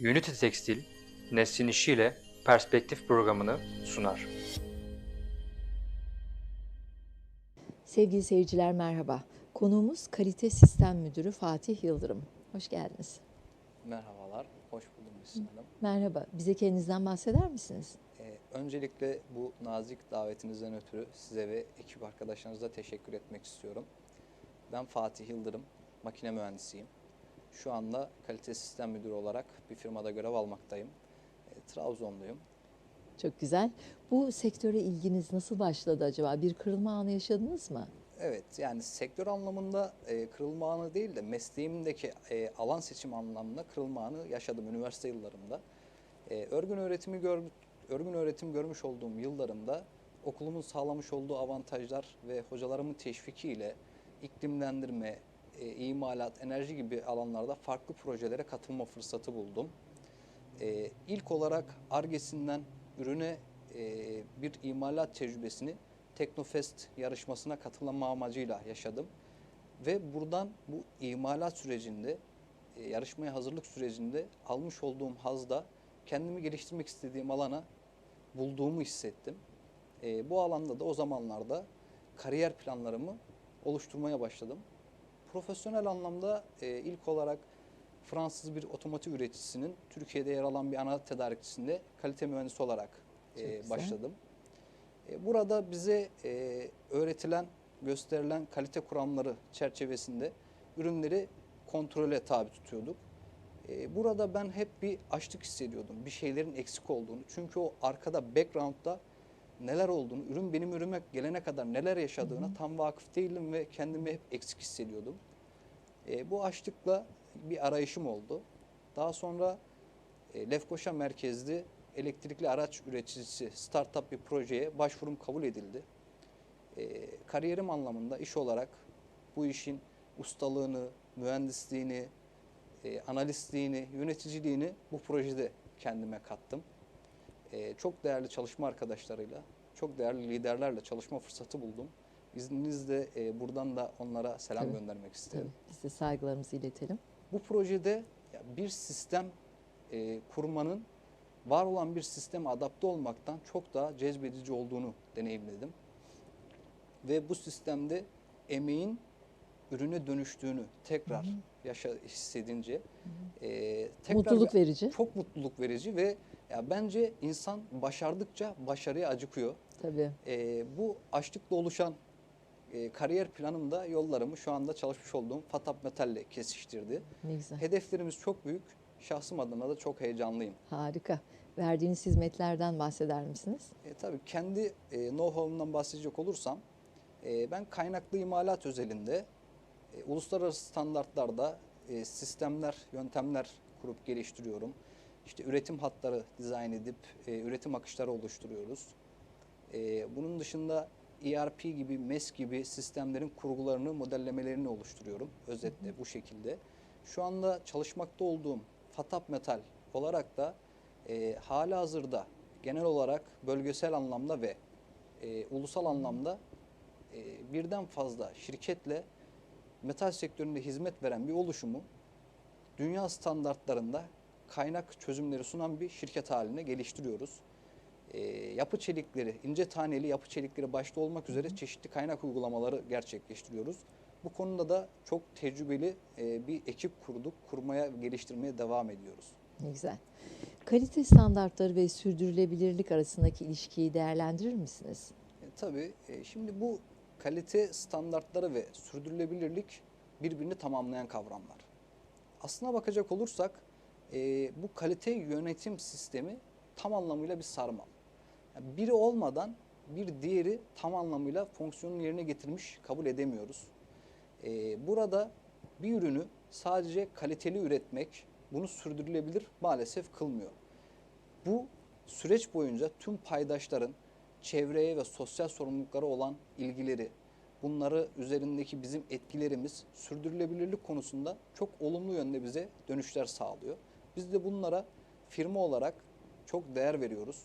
Unity Tekstil, Neslin İşi ile Perspektif programını sunar. Sevgili seyirciler merhaba. Konuğumuz Kalite Sistem Müdürü Fatih Yıldırım. Hoş geldiniz. Merhabalar, hoş buldum Müslüm Hanım. Merhaba. Bize kendinizden bahseder misiniz? Ee, öncelikle bu nazik davetinizden ötürü size ve ekip arkadaşlarınıza teşekkür etmek istiyorum. Ben Fatih Yıldırım, makine mühendisiyim. Şu anda kalite sistem müdürü olarak bir firmada görev almaktayım. Ee, Trabzonluyum. Çok güzel. Bu sektöre ilginiz nasıl başladı acaba? Bir kırılma anı yaşadınız mı? Evet, yani sektör anlamında e, kırılma anı değil de mesleğimdeki e, alan seçim anlamında kırılma anı yaşadım üniversite yıllarımda. E, örgün öğretimi gör, örgün öğretim görmüş olduğum yıllarımda okulumun sağlamış olduğu avantajlar ve hocalarımın teşvikiyle iklimlendirme, e, imalat, enerji gibi alanlarda farklı projelere katılma fırsatı buldum. E, ilk olarak ARGE'sinden ürüne e, bir imalat tecrübesini Teknofest yarışmasına katılma amacıyla yaşadım. Ve buradan bu imalat sürecinde, e, yarışmaya hazırlık sürecinde almış olduğum hazda kendimi geliştirmek istediğim alana bulduğumu hissettim. E, bu alanda da o zamanlarda kariyer planlarımı oluşturmaya başladım. Profesyonel anlamda e, ilk olarak Fransız bir otomotiv üreticisinin Türkiye'de yer alan bir ana tedarikçisinde kalite mühendisi olarak e, başladım. E, Burada bize e, öğretilen, gösterilen kalite kuramları çerçevesinde ürünleri kontrole tabi tutuyorduk. E, Burada ben hep bir açlık hissediyordum. Bir şeylerin eksik olduğunu. Çünkü o arkada background'da neler olduğunu, ürün benim ürüme gelene kadar neler yaşadığına tam vakıf değildim ve kendimi hep eksik hissediyordum. E, bu açlıkla bir arayışım oldu. Daha sonra e, Lefkoşa merkezli elektrikli araç üreticisi startup bir projeye başvurum kabul edildi. E, kariyerim anlamında iş olarak bu işin ustalığını, mühendisliğini, e, analistliğini, yöneticiliğini bu projede kendime kattım. E, çok değerli çalışma arkadaşlarıyla, çok değerli liderlerle çalışma fırsatı buldum. İzninizle e, buradan da onlara selam Tabii. göndermek isterim. Tabii. Biz de saygılarımızı iletelim. Bu projede bir sistem e, kurmanın var olan bir sisteme adapte olmaktan çok daha cezbedici olduğunu deneyimledim. Ve bu sistemde emeğin ürüne dönüştüğünü tekrar yaşa hissedince e, tekrar Mutluluk verici. çok mutluluk verici ve ya bence insan başardıkça başarıya acıkıyor. Tabii. E, bu açlıkla oluşan e, kariyer planımda yollarımı şu anda çalışmış olduğum Fatap Metal'le kesiştirdi. Ne güzel. Hedeflerimiz çok büyük. Şahsım adına da çok heyecanlıyım. Harika. Verdiğiniz hizmetlerden bahseder misiniz? E, tabii kendi e, know-how'umdan bahsedecek olursam e, ben kaynaklı imalat özelinde e, uluslararası standartlarda e, sistemler, yöntemler kurup geliştiriyorum. İşte üretim hatları dizayn edip e, üretim akışları oluşturuyoruz. E, bunun dışında ERP gibi, MES gibi sistemlerin kurgularını, modellemelerini oluşturuyorum. Özetle bu şekilde. Şu anda çalışmakta olduğum Fatap Metal olarak da e, hala hazırda genel olarak bölgesel anlamda ve e, ulusal anlamda e, birden fazla şirketle metal sektöründe hizmet veren bir oluşumu dünya standartlarında kaynak çözümleri sunan bir şirket haline geliştiriyoruz. E, yapı çelikleri, ince taneli yapı çelikleri başta olmak üzere çeşitli kaynak uygulamaları gerçekleştiriyoruz. Bu konuda da çok tecrübeli e, bir ekip kurduk, kurmaya, geliştirmeye devam ediyoruz. Ne güzel. Kalite standartları ve sürdürülebilirlik arasındaki ilişkiyi değerlendirir misiniz? E, tabii e, şimdi bu kalite standartları ve sürdürülebilirlik birbirini tamamlayan kavramlar. Aslına bakacak olursak e, bu kalite yönetim sistemi tam anlamıyla bir sarmal. Yani biri olmadan bir diğeri tam anlamıyla fonksiyonunu yerine getirmiş kabul edemiyoruz. E, burada bir ürünü sadece kaliteli üretmek bunu sürdürülebilir maalesef kılmıyor. Bu süreç boyunca tüm paydaşların çevreye ve sosyal sorumlulukları olan ilgileri, bunları üzerindeki bizim etkilerimiz sürdürülebilirlik konusunda çok olumlu yönde bize dönüşler sağlıyor. Biz de bunlara firma olarak çok değer veriyoruz.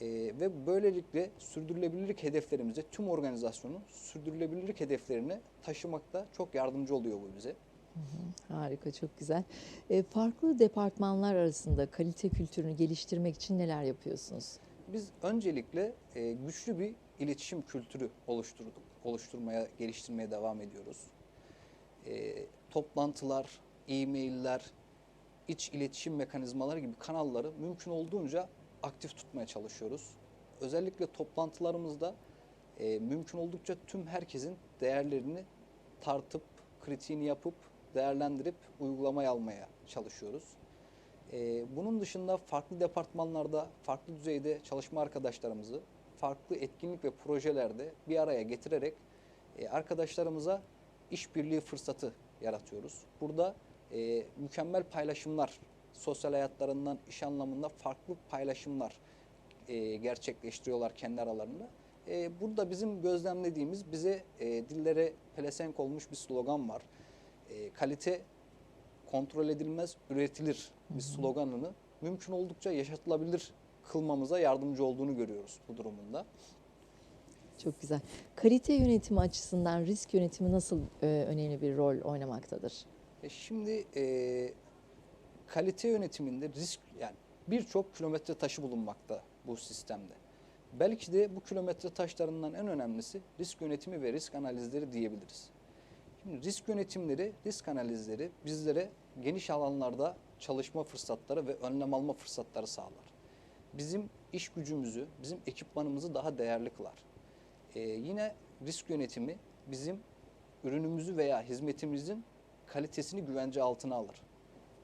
Ee, ve böylelikle sürdürülebilirlik hedeflerimize tüm organizasyonun sürdürülebilirlik hedeflerine taşımakta çok yardımcı oluyor bu bize. Harika, çok güzel. E, farklı departmanlar arasında kalite kültürünü geliştirmek için neler yapıyorsunuz? Biz öncelikle e, güçlü bir iletişim kültürü oluşturduk. Oluşturmaya, geliştirmeye devam ediyoruz. E, toplantılar, e-mailler, iç iletişim mekanizmaları gibi kanalları mümkün olduğunca aktif tutmaya çalışıyoruz. Özellikle toplantılarımızda e, mümkün oldukça tüm herkesin değerlerini tartıp, kritiğini yapıp, değerlendirip uygulamaya almaya çalışıyoruz. Ee, bunun dışında farklı departmanlarda, farklı düzeyde çalışma arkadaşlarımızı farklı etkinlik ve projelerde bir araya getirerek e, arkadaşlarımıza işbirliği fırsatı yaratıyoruz. Burada e, mükemmel paylaşımlar, sosyal hayatlarından iş anlamında farklı paylaşımlar e, gerçekleştiriyorlar kendi aralarında. E, burada bizim gözlemlediğimiz bize e, dillere pelesenk olmuş bir slogan var. E, kalite kontrol edilmez, üretilir bir sloganını mümkün oldukça yaşatılabilir kılmamıza yardımcı olduğunu görüyoruz bu durumunda. Çok güzel. Kalite yönetimi açısından risk yönetimi nasıl e, önemli bir rol oynamaktadır? E şimdi e, kalite yönetiminde risk yani birçok kilometre taşı bulunmakta bu sistemde. Belki de bu kilometre taşlarından en önemlisi risk yönetimi ve risk analizleri diyebiliriz. Şimdi risk yönetimleri, risk analizleri bizlere geniş alanlarda çalışma fırsatları ve önlem alma fırsatları sağlar. Bizim iş gücümüzü, bizim ekipmanımızı daha değerli kılar. Ee, yine risk yönetimi bizim ürünümüzü veya hizmetimizin kalitesini güvence altına alır.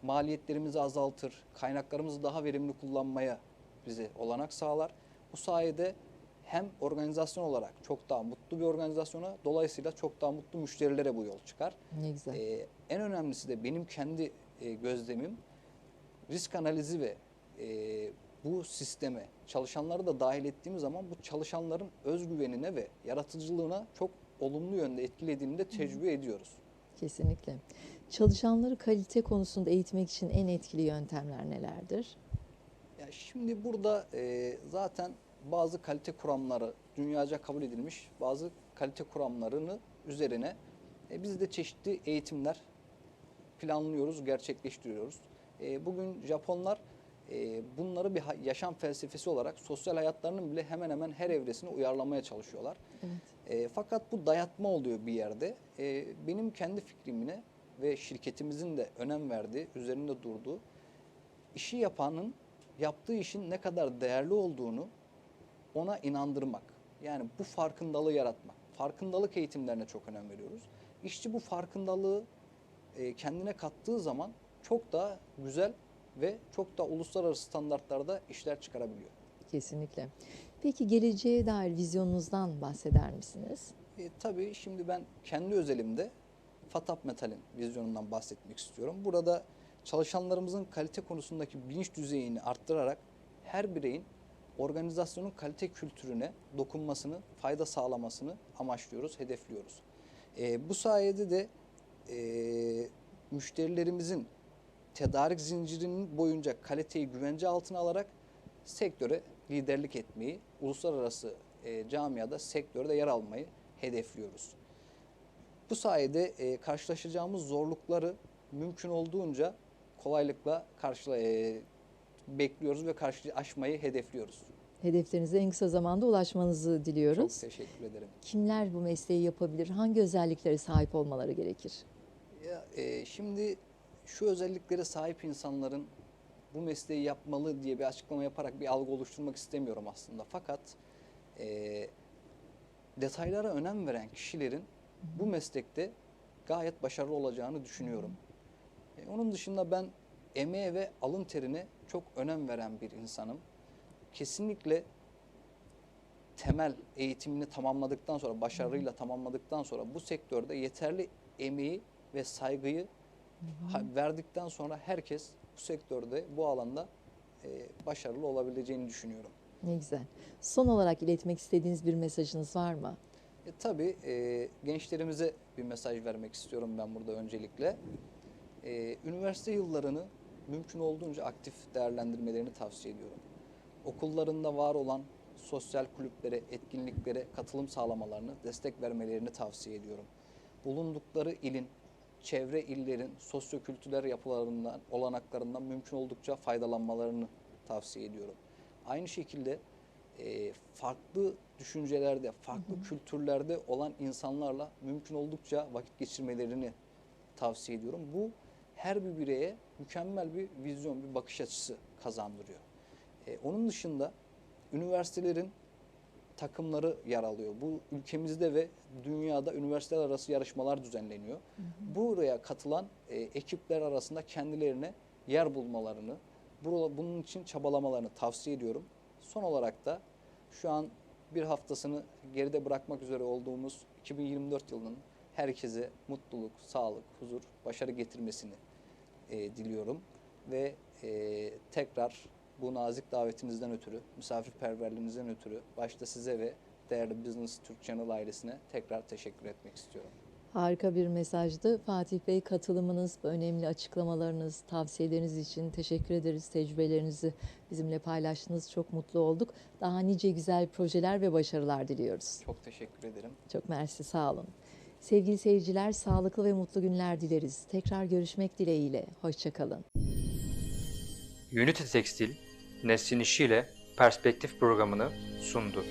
Maliyetlerimizi azaltır, kaynaklarımızı daha verimli kullanmaya bize olanak sağlar. Bu sayede hem organizasyon olarak çok daha mutlu bir organizasyona, dolayısıyla çok daha mutlu müşterilere bu yol çıkar. Ne güzel. Ee, en önemlisi de benim kendi e, gözlemim risk analizi ve e, bu sisteme çalışanları da dahil ettiğimiz zaman bu çalışanların özgüvenine ve yaratıcılığına çok olumlu yönde etkilediğini de tecrübe ediyoruz. Kesinlikle. Çalışanları kalite konusunda eğitmek için en etkili yöntemler nelerdir? Ya şimdi burada e, zaten bazı kalite kuramları dünyaca kabul edilmiş bazı kalite kuramlarını üzerine e, biz de çeşitli eğitimler planlıyoruz, gerçekleştiriyoruz. E, bugün Japonlar e, bunları bir yaşam felsefesi olarak sosyal hayatlarının bile hemen hemen her evresine uyarlamaya çalışıyorlar. Evet. E, fakat bu dayatma oluyor bir yerde. E, benim kendi fikrimine ve şirketimizin de önem verdiği, üzerinde durduğu işi yapanın yaptığı işin ne kadar değerli olduğunu ona inandırmak. Yani bu farkındalığı yaratmak. Farkındalık eğitimlerine çok önem veriyoruz. İşçi bu farkındalığı e, kendine kattığı zaman çok daha güzel ve çok daha uluslararası standartlarda işler çıkarabiliyor. Kesinlikle. Peki geleceğe dair vizyonunuzdan bahseder misiniz? E, tabii şimdi ben kendi özelimde Fatap Metal'in vizyonundan bahsetmek istiyorum. Burada çalışanlarımızın kalite konusundaki bilinç düzeyini arttırarak her bireyin organizasyonun kalite kültürüne dokunmasını, fayda sağlamasını amaçlıyoruz, hedefliyoruz. E, bu sayede de e, müşterilerimizin tedarik zincirinin boyunca kaliteyi güvence altına alarak sektöre liderlik etmeyi, uluslararası e, camiada sektörde yer almayı hedefliyoruz. Bu sayede e, karşılaşacağımız zorlukları mümkün olduğunca kolaylıkla karşıla e, bekliyoruz ve karşı aşmayı hedefliyoruz. Hedeflerinize en kısa zamanda ulaşmanızı diliyoruz. Çok teşekkür ederim. Kimler bu mesleği yapabilir? Hangi özelliklere sahip olmaları gerekir? Ya, e, şimdi şu özelliklere sahip insanların bu mesleği yapmalı diye bir açıklama yaparak bir algı oluşturmak istemiyorum aslında. Fakat e, detaylara önem veren kişilerin bu meslekte gayet başarılı olacağını düşünüyorum. E, onun dışında ben emeğe ve alın terine çok önem veren bir insanım. Kesinlikle temel eğitimini tamamladıktan sonra, başarıyla tamamladıktan sonra bu sektörde yeterli emeği ve saygıyı verdikten sonra herkes bu sektörde, bu alanda e, başarılı olabileceğini düşünüyorum. Ne güzel. Son olarak iletmek istediğiniz bir mesajınız var mı? E, tabii e, gençlerimize bir mesaj vermek istiyorum ben burada öncelikle. E, üniversite yıllarını mümkün olduğunca aktif değerlendirmelerini tavsiye ediyorum. Okullarında var olan sosyal kulüplere, etkinliklere katılım sağlamalarını, destek vermelerini tavsiye ediyorum. Bulundukları ilin çevre illerin sosyokültürel yapılarından, olanaklarından mümkün oldukça faydalanmalarını tavsiye ediyorum. Aynı şekilde e, farklı düşüncelerde, farklı kültürlerde olan insanlarla mümkün oldukça vakit geçirmelerini tavsiye ediyorum. Bu her bir bireye mükemmel bir vizyon, bir bakış açısı kazandırıyor. E, onun dışında üniversitelerin takımları yer alıyor. Bu ülkemizde ve dünyada üniversiteler arası yarışmalar düzenleniyor. Buraya katılan e, ekipler arasında kendilerine yer bulmalarını, bunun için çabalamalarını tavsiye ediyorum. Son olarak da şu an bir haftasını geride bırakmak üzere olduğumuz 2024 yılının herkese mutluluk, sağlık, huzur, başarı getirmesini e, diliyorum. Ve e, tekrar bu nazik davetinizden ötürü, misafirperverliğinizden ötürü başta size ve değerli Business Türk Channel ailesine tekrar teşekkür etmek istiyorum. Harika bir mesajdı. Fatih Bey katılımınız, önemli açıklamalarınız, tavsiyeleriniz için teşekkür ederiz. Tecrübelerinizi bizimle paylaştınız. Çok mutlu olduk. Daha nice güzel projeler ve başarılar diliyoruz. Çok teşekkür ederim. Çok mersi, sağ olun. Sevgili seyirciler, sağlıklı ve mutlu günler dileriz. Tekrar görüşmek dileğiyle. Hoşçakalın. Unity Tekstil, Neslin İşi ile Perspektif programını sundu.